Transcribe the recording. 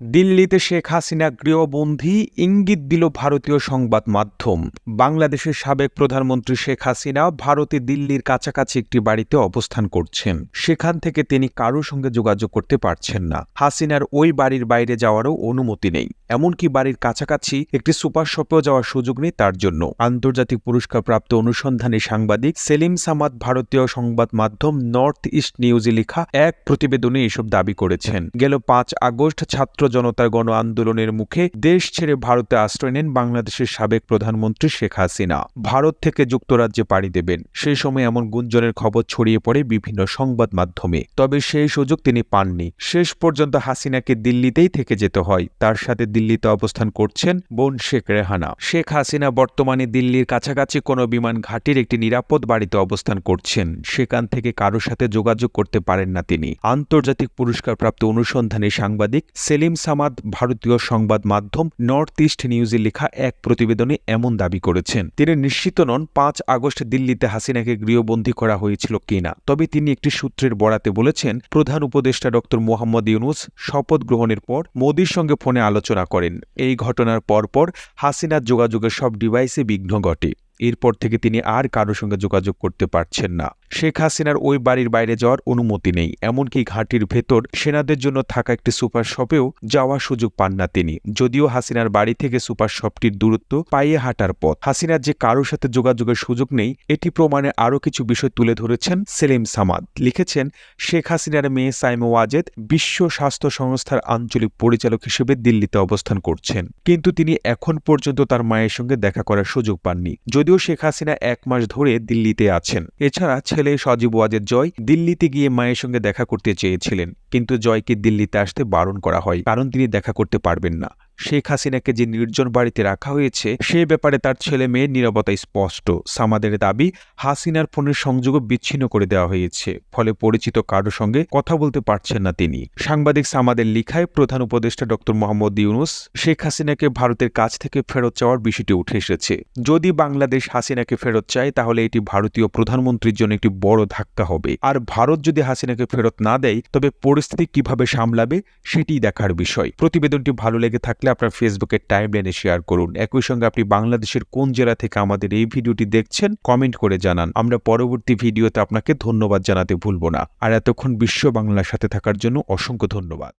দিল্লিতে শেখ হাসিনা গৃহবন্দী ইঙ্গিত দিল ভারতীয় সংবাদ মাধ্যম। বাংলাদেশের সাবেক প্রধানমন্ত্রী শেখ হাসিনা ভারতে দিল্লির কাছাকাছি একটি বাড়িতে অবস্থান করছেন। সেখান থেকে তিনি কারও সঙ্গে যোগাযোগ করতে পারছেন না। হাসিনার ওই বাড়ির বাইরে যাওয়ারও অনুমতি নেই। এমনকি বাড়ির কাছাকাছি একটি সুপার শপেও যাওয়ার সুযোগ নেই তার জন্য। আন্তর্জাতিক পুরস্কারপ্রাপ্ত অনুসন্ধানী সাংবাদিক সেলিম সামাদ ভারতীয় সংবাদ মাধ্যম নর্থ ইস্ট নিউজে লেখা এক প্রতিবেদনে এসব দাবি করেছেন। গেল পাঁচ আগস্ট ছাত্র জনতার গণ আন্দোলনের মুখে দেশ ছেড়ে ভারতে আশ্রয় নেন বাংলাদেশের সাবেক প্রধানমন্ত্রী শেখ হাসিনা। ভারত থেকে যুক্তরাজ্যে পাড়ি দেবেন। সেই সময় এমন গুঞ্জনের খবর ছড়িয়ে পড়ে বিভিন্ন সংবাদ মাধ্যমে। তবে সেই সুযোগ তিনি পাননি। শেষ পর্যন্ত হাসিনাকে দিল্লিতেই থেকে যেতে হয়। তার সাথে দিল্লিতে অবস্থান করছেন বোন শেখ রেহানা। শেখ হাসিনা বর্তমানে দিল্লির কাছাকাছি কোনো বিমান ঘাটির একটি নিরাপদ বাড়িতে অবস্থান করছেন। সেখান থেকে কারোর সাথে যোগাযোগ করতে পারেন না তিনি। আন্তর্জাতিক পুরস্কারপ্রাপ্ত অনুসন্ধানী সাংবাদিক সেলিম সামাদ ভারতীয় সংবাদ মাধ্যম নর্থ ইস্ট নিউজে লেখা এক প্রতিবেদনে এমন দাবি করেছেন। তিনি নিশ্চিত নন পাঁচ আগস্ট দিল্লিতে হাসিনাকে গৃহবন্দী করা হয়েছিল কিনা। তবে তিনি একটি সূত্রের বরাতে বলেছেন, প্রধান উপদেষ্টা ডক্টর মোহাম্মদ ইউনুস শপথ গ্রহণের পর মোদীর সঙ্গে ফোনে আলোচনা করেন। এই ঘটনার পরপর হাসিনার যোগাযোগের সব ডিভাইসে বিঘ্ন ঘটে। এরপর থেকে তিনি আর কারও সঙ্গে যোগাযোগ করতে পারছেন না। শেখ হাসিনার ওই বাড়ির বাইরে যাওয়ার অনুমতি নেই, এমনকি ঘাটির ভেতর সেনাদের জন্য থাকা একটি সুপার শপেও যাওয়ার সুযোগ পান না তিনি। যদিও হাসিনার বাড়ি থেকে সুপার শপটির দূরত্ব পাইয়ে হাঁটার পথ হাসিনার যে কারোর সাথে যোগাযোগের সুযোগ নেই, এটি প্রমাণে আরও কিছু বিষয় তুলে ধরেছেন সেলিম সামাদ। লিখেছেন, শেখ হাসিনার মেয়ে সাইমো ওয়াজেদ বিশ্ব স্বাস্থ্য সংস্থার আঞ্চলিক পরিচালক হিসেবে দিল্লিতে অবস্থান করছেন। কিন্তু তিনি এখন পর্যন্ত তার মায়ের সঙ্গে দেখা করার সুযোগ পাননি। যদিও শেখ হাসিনা এক মাস ধরে দিল্লিতে আছেন। এছাড়া ছেলে সজীব ওয়াজের জয় দিল্লিতে গিয়ে মায়ের সঙ্গে দেখা করতে চেয়েছিলেন। কিন্তু জয়কে দিল্লিতে আসতে বারণ করা হয়, কারণ তিনি দেখা করতে পারবেন না। শেখ হাসিনাকে যে নির্জন বাড়িতে রাখা হয়েছে, সে ব্যাপারে তার ছেলে মেয়ের নিরাপত্তা স্পষ্ট। সামাদের দাবি, হাসিনার ফোনের সংযোগও বিচ্ছিন্ন করে দেওয়া হয়েছে। ফলে পরিচিত কারোর সঙ্গে কথা বলতে পারছেন না তিনি। সাংবাদিক সামাদের লিখায় প্রধান উপদেষ্টা ডক্টর মোহাম্মদ ইউনুস, শেখ হাসিনাকে ভারতের কাছ থেকে ফেরত চাওয়ার বিষয়টি উঠে এসেছে। যদি বাংলাদেশ হাসিনাকে ফেরত চায়, তাহলে এটি ভারতীয় প্রধানমন্ত্রীর জন্য একটি বড় ধাক্কা হবে। আর ভারত যদি হাসিনাকে ফেরত না দেয়, তবে পরিস্থিতি কীভাবে সামলাবে, সেটিই দেখার বিষয়। প্রতিবেদনটি ভালো লেগে থাকলে আপনার ফেসবুকের টাইম লাইনে শেয়ার করুন। একই সঙ্গে আপনি বাংলাদেশের কোন জেলা থেকে আমাদের এই ভিডিওটি দেখছেন কমেন্ট করে জানান। আমরা পরবর্তী ভিডিওতে আপনাকে ধন্যবাদ জানাতে ভুলব না। আর এতক্ষণ বিশ্ব বাংলার সাথে থাকার জন্য অসংখ্য ধন্যবাদ।